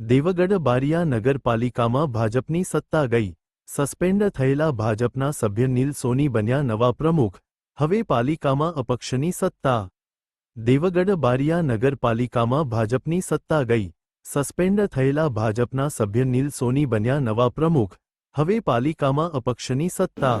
દેવગઢ બારિયા નગરપાલિકામાં ભાજપની સત્તા ગઈ. સસ્પેન્ડ થયેલા ભાજપના સભ્ય નીલ સોની બન્યા નવા પ્રમુખ. હવે પાલિકામાં અપક્ષની સત્તા. દેવગઢ બારિયા નગરપાલિકામાં ભાજપની સત્તા ગઈ. સસ્પેન્ડ થયેલા ભાજપના સભ્ય નીલ સોની બન્યા નવા પ્રમુખ. હવે પાલિકામાં અપક્ષની સત્તા.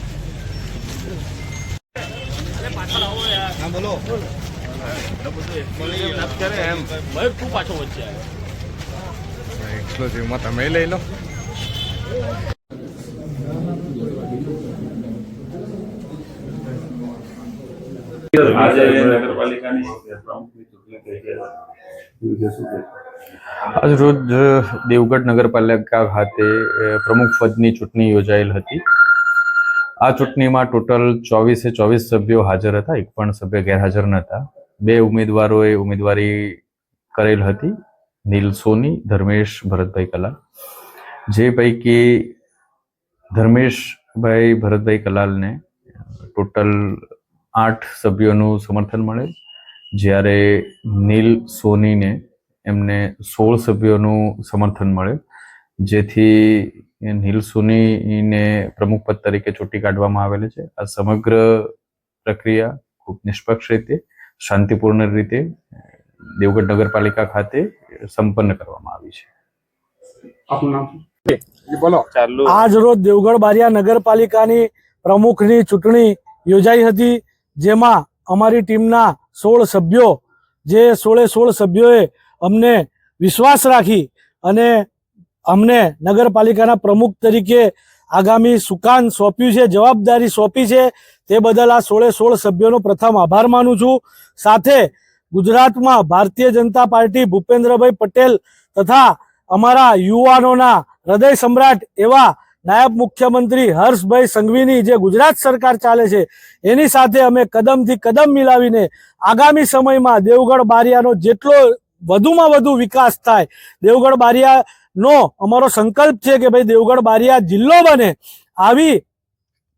બોલો. તું પાછો વચ્ચે આવ્યો એક્સક્લુઝિવમાં તમે લઈ લો. આજે નગરપાલિકાની પ્રમુખની ચૂંટણી થઈ છે એ વિશે શું કહેશો? આજ રોજ દેવગઢ નગરપાલિકા ખાતે પ્રમુખ પદની ચૂંટણી યોજાયેલ હતી. આ ચૂંટણીમાં ટોટલ ચોવીસે ચોવીસ સભ્યો હાજર હતા, એક પણ સભ્ય ગેરહાજર નહોતા. બે ઉમેદવારોએ ઉમેદવારી કરેલ હતી, નીલ સોની, ધર્મેશ ભરતભાઈ કલાલ. જે પૈકી ધર્મેશભાઈ ભરતભાઈ કલાલને ટોટલ આઠ સભ્યોનું સમર્થન મળે. જ્યારે નીલ સોનીને એમને સોળ સભ્યોનું સમર્થન મળે. જેથી નીલ સોનીને પ્રમુખ પદ તરીકે ચૂંટી કાઢવામાં આવેલ છે. આ સમગ્ર પ્રક્રિયા ખૂબ નિષ્પક્ષ રીતે શાંતિપૂર્ણ રીતે દેવગઢ નગરપાલિકા ખાતે સંપન્ન કરવામાં આવી છે. આપનું નામ? બોલો. આજ રોજ દેવગઢ બારિયા નગરપાલિકાની પ્રમુખની ચૂંટણી યોજાઈ હતી જેમાં અમારી ટીમના સોળ સભ્યો જે સોળે સોળ સભ્યોએ અમને વિશ્વાસ રાખી અને અમને નગરપાલિકાના પ્રમુખ તરીકે આગામી સુકાન સોંપ્યું છે, જવાબદારી સોંપી છે, તે બદલ આ સોળે સોળ સભ્યોનો પ્રથમ આભાર માનું છું. સાથે ગુજરાતમાં ભારતીય જનતા પાર્ટી ભૂપેન્દ્રભાઈ પટેલ તથા અમારા યુવાનોના હૃદય સમ્રાટ એવા નાયબ મુખ્યમંત્રી હર્ષભાઈ સંઘવીની જે ગુજરાત સરકાર ચાલે છે, એની સાથે અમે કદમથી કદમ મિલાવીને આગામી સમયમાં દેવગઢ બારિયાનો જેટલો વધુમાં વધુ વિકાસ થાય, દેવગઢ બારિયાનો અમારો સંકલ્પ છે કે ભાઈ દેવગઢ બારિયા જિલ્લો બને, આવી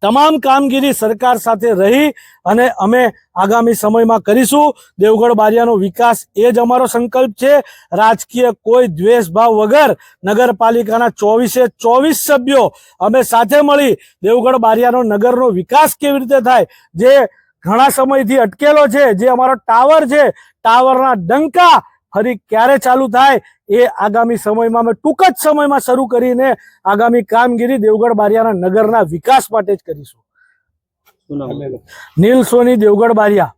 તમામ કામગીરી સરકાર સાથે રહી અને અમે આગામી સમયમાં કરીશું. દેવગઢ બારિયાનો વિકાસ એ જ અમારો સંકલ્પ છે. રાજકીય કોઈ દ્વેષભાવ વગર નગરપાલિકાના ચોવીસે ચોવીસ સભ્યો અમે સાથે મળી દેવગઢ બારિયાનો નગરનો વિકાસ કેવી રીતે થાય, જે ઘણા સમયથી અટકેલો છે, જે અમારો ટાવર છે, ટાવરના ડંકા ફરી ક્યારે ચાલુ થાય એ આગામી સમયમાં અમે ટૂંક જ સમયમાં શરૂ કરીને આગામી કામગીરી દેવગઢ બારિયાના નગરના વિકાસ માટે જ કરીશું. નીલ સોની દેવગઢ બારિયા.